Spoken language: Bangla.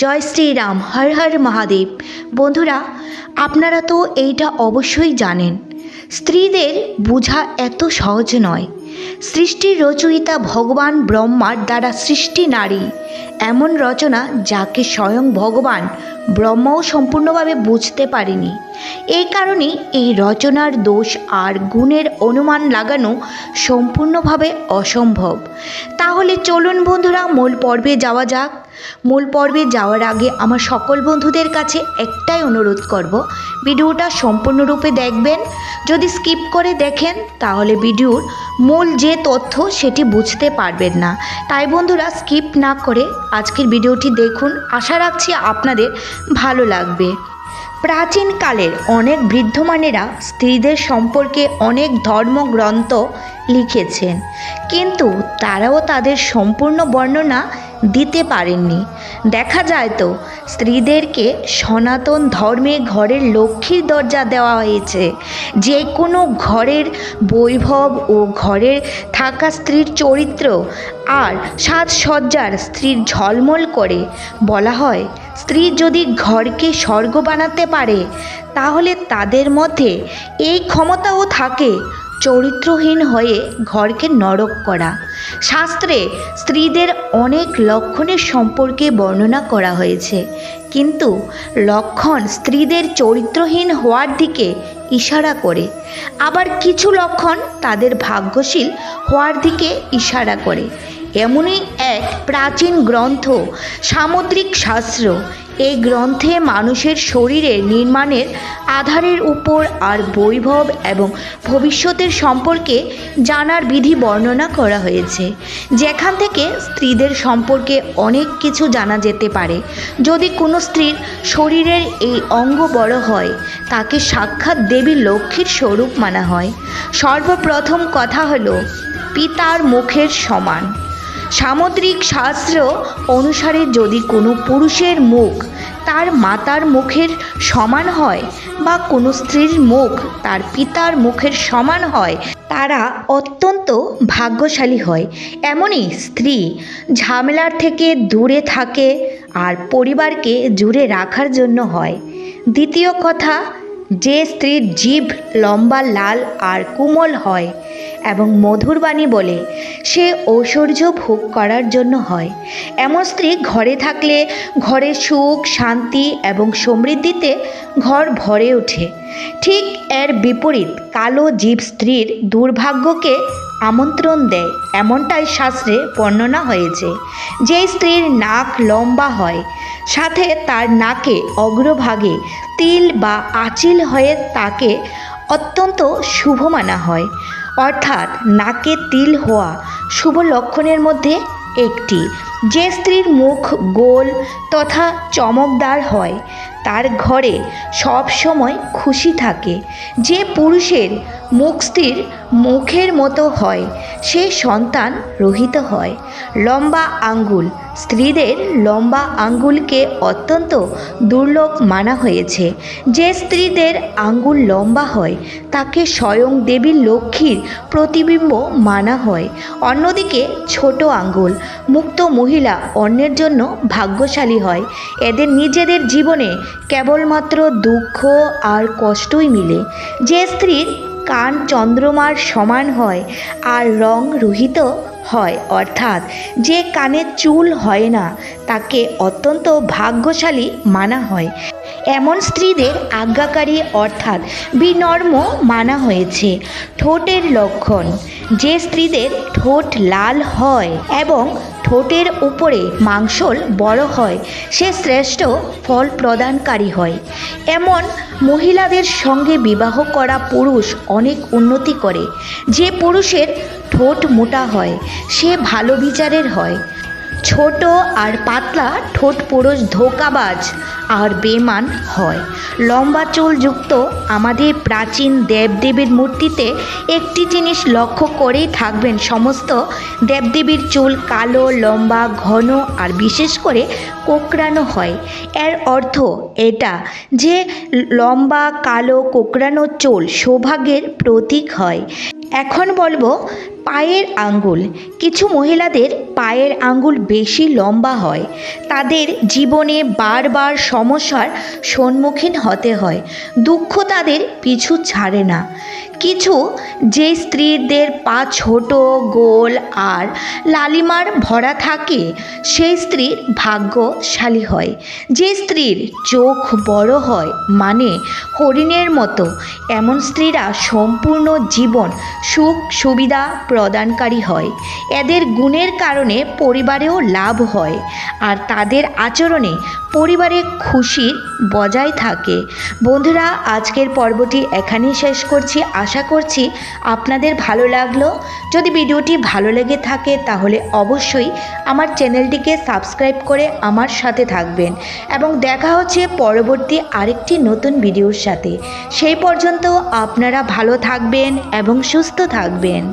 জয় শ্রীরাম, হর হর মহাদেব। বন্ধুরা, আপনারা তো এইটা অবশ্যই জানেন, স্ত্রীদের বোঝা এত সহজ নয়। সৃষ্টির রচয়িতা ভগবান ব্রহ্মার দ্বারা সৃষ্টি নারী, এমন রচনা যাকে স্বয়ং ভগবান ব্রহ্মাও সম্পূর্ণভাবে বুঝতে পারেনি। এই কারণে এই রচনার দোষ আর গুণের অনুমান লাগানো সম্পূর্ণভাবে অসম্ভব। তাহলে চলুন বন্ধুরা, মূল পর্বে যাওয়া যাক। মূল পর্বে যাওয়ার আগে আমার সকল বন্ধুদের কাছে একটাই অনুরোধ করব, ভিডিওটা সম্পূর্ণরূপে দেখবেন। যদি স্কিপ করে দেখেন, তাহলে ভিডিওর মূল যে তথ্য সেটি বুঝতে পারবেন না। তাই বন্ধুরা, স্কিপ না করে আজকের ভিডিওটি দেখুন। আশা রাখছি আপনাদের ভালো লাগবে। প্রাচীনকালের অনেক বৃদ্ধমানেরা স্ত্রীদের সম্পর্কে অনেক ধর্মগ্রন্থ লিখেছেন। কিন্তু তারাও তাদের সম্পূর্ণ বর্ণনা দিতে পারেননি। দেখা যায় তো, স্ত্রীদেরকে সনাতন ধর্মে ঘরের লক্ষ্মীর দরজা দেওয়া হয়েছে। যে কোনো ঘরের বৈভব ও ঘরের থাকা স্ত্রীর চরিত্র আর সাজসজ্জার স্ত্রীর ঝলমল করে। বলা হয়, স্ত্রী যদি ঘরকে স্বর্গ বানাতে পারে, তাহলে তাদের মধ্যে এই ক্ষমতাও থাকে চরিত্রহীন হয়ে ঘরকে নরক করা। শাস্ত্রে স্ত্রীদের অনেক লক্ষণের সম্পর্কে বর্ণনা করা হয়েছে। কিন্তু লক্ষণ স্ত্রীদের চরিত্রহীন হওয়ার দিকে ইশারা করে। আবার কিছু লক্ষণ তাদের ভাগ্যশীল হওয়ার দিকে ইশারা করে। এমনই এক প্রাচীন গ্রন্থ সামুদ্রিক শাস্ত্র। এই গ্রন্থে মানুষের শরীরের নির্মাণের আধারের উপর আর বৈভব এবং ভবিষ্যতের সম্পর্কে জানার বিধি বর্ণনা করা হয়েছে। যেখান থেকে স্ত্রীদের সম্পর্কে অনেক কিছু জানা যেতে পারে। যদি কোনো স্ত্রীর শরীরের এই অঙ্গ বড় হয়, তাকে সাক্ষাৎ দেবী লক্ষ্মীর স্বরূপ মানা হয়। সর্বপ্রথম কথা হলো, পিতার মুখের সমান। সামুদ্রিক শাস্ত্র অনুসারে যদি কোনো পুরুষের মুখ তার মাতার মুখের সমান হয় বা কোনো স্ত্রীর মুখ তার পিতার মুখের সমান হয়, তারা অত্যন্ত ভাগ্যশালী হয়। এমনই স্ত্রী ঝামেলার থেকে দূরে থাকে আর পরিবারকে জুড়ে রাখার জন্য হয়। দ্বিতীয় কথা, যে স্ত্রীর জীব লম্বা, লাল আর কোমল হয় এবং মধুর বাণী বলে, সে ঐশ্বর্য ভোগ করার জন্য হয়। এমন স্ত্রী ঘরে থাকলে ঘরে সুখ, শান্তি এবং সমৃদ্ধিতে ঘর ভরে ওঠে। ঠিক এর বিপরীত কালো জীব স্ত্রীর দুর্ভাগ্যকে আমন্ত্রণ দেয়, এমনটাই শাস্ত্রে বর্ণনা হয়েছে। যে স্ত্রীর নাক লম্বা হয়, সাথে তার নাকে অগ্রভাগে তিল বা আচিল হয়ে তাকে অত্যন্ত শুভ মানা হয়। অর্থাৎ নাকে তিল হওয়া শুভ লক্ষণের মধ্যে একটি। যে স্ত্রীর মুখ গোল তথা চমকদার হয়, তার ঘরে সব সময় খুশি থাকে। যে পুরুষের মুখ স্ত্রীর মুখের মতো হয়, সে সন্তান রহিত হয়। লম্বা আঙ্গুল স্ত্রীদের লম্বা আঙ্গুলকে অত্যন্ত দুর্লভ মানা হয়েছে। যে স্ত্রীদের আঙ্গুল লম্বা হয়, তাকে স্বয়ং দেবী লক্ষ্মীর প্রতিবিম্ব মানা হয়। অন্যদিকে ছোট আঙ্গুল মুক্ত মহিলা অন্যের জন্য ভাগ্যশালী হয়। এদের নিজেদের জীবনে কেবলমাত্র দুঃখ আর কষ্টই মিলে। যে স্ত্রীর কান চন্দ্রমার সমান হয় আর রং রহিত হয়। অর্থাৎ যে কানের চুল হয় না, তাকে অত্যন্ত ভাগ্যশালী মানা হয়। এমন স্ত্রীদের আজ্ঞাকারী অর্থাৎ বিনর্ম মানা হয়েছে। ঠোঁটের লক্ষণ, যে স্ত্রীদের ঠোঁট লাল হয় এবং ঠোঁটের উপরে মাংসল বড় হয়, সে শ্রেষ্ঠ ফল প্রদানকারী হয়। এমন মহিলাদের সঙ্গে বিবাহ করা পুরুষ অনেক উন্নতি করে। যে পুরুষের ঠোঁট মোটা হয়, সে ভালো বিচারের হয়। ছোট আর পাতলা ঠোঁট পুরুষ ধোকাবাজ আর বেমান হয়। লম্বা চুলযুক্ত আমাদের প্রাচীন দেবদেবীর মূর্তিতে একটি জিনিস লক্ষ্য করেই থাকবেন সমস্ত দেবদেবীর চুল কালো, লম্বা, ঘন আর বিশেষ করে কোকড়ানো হয়। এর অর্থ এটা যে লম্বা, কালো, কোকড়ানো চুল সৌভাগ্যের প্রতীক হয়। এখন বলব পায়ের আঙ্গুল। কিছু মহিলাদের পায়ের আঙ্গুল বেশি লম্বা হয়। তাদের জীবনে বারবার সমস্যার সম্মুখীন হতে হয়। দুঃখ তাদের পিছু ছাড়ে না। কিছু যে স্ত্রীদের পা ছোট, গোল আর লালিমার ভরা থাকে, সেই স্ত্রীর ভাগ্যশালী হয়। যে স্ত্রীর চোখ বড় হয় মানে হরিণের মতো। এমন স্ত্রীরা সম্পূর্ণ জীবন সুখ সুবিধা প্রদানকারী হয়। এদের গুণের কারণে পরিবারেও লাভ হয় আর তাদের আচরণে পরিবারে খুশি বজায় থাকে। বন্ধুরা, আজকের পর্বটি এখানেই শেষ করছি। আশা করছি আপনাদের ভালো লাগল। যদি ভিডিওটি ভালো লেগে থাকে তাহলে অবশ্যই আমার চ্যানেলটিকে সাবস্ক্রাইব করে আমার সাথে থাকবেন এবং দেখা হচ্ছে পরবর্তী আরেকটি নতুন ভিডিওর সাথে। সেই পর্যন্ত আপনারা ভালো থাকবেন এবং সুস্থ থাকবেন।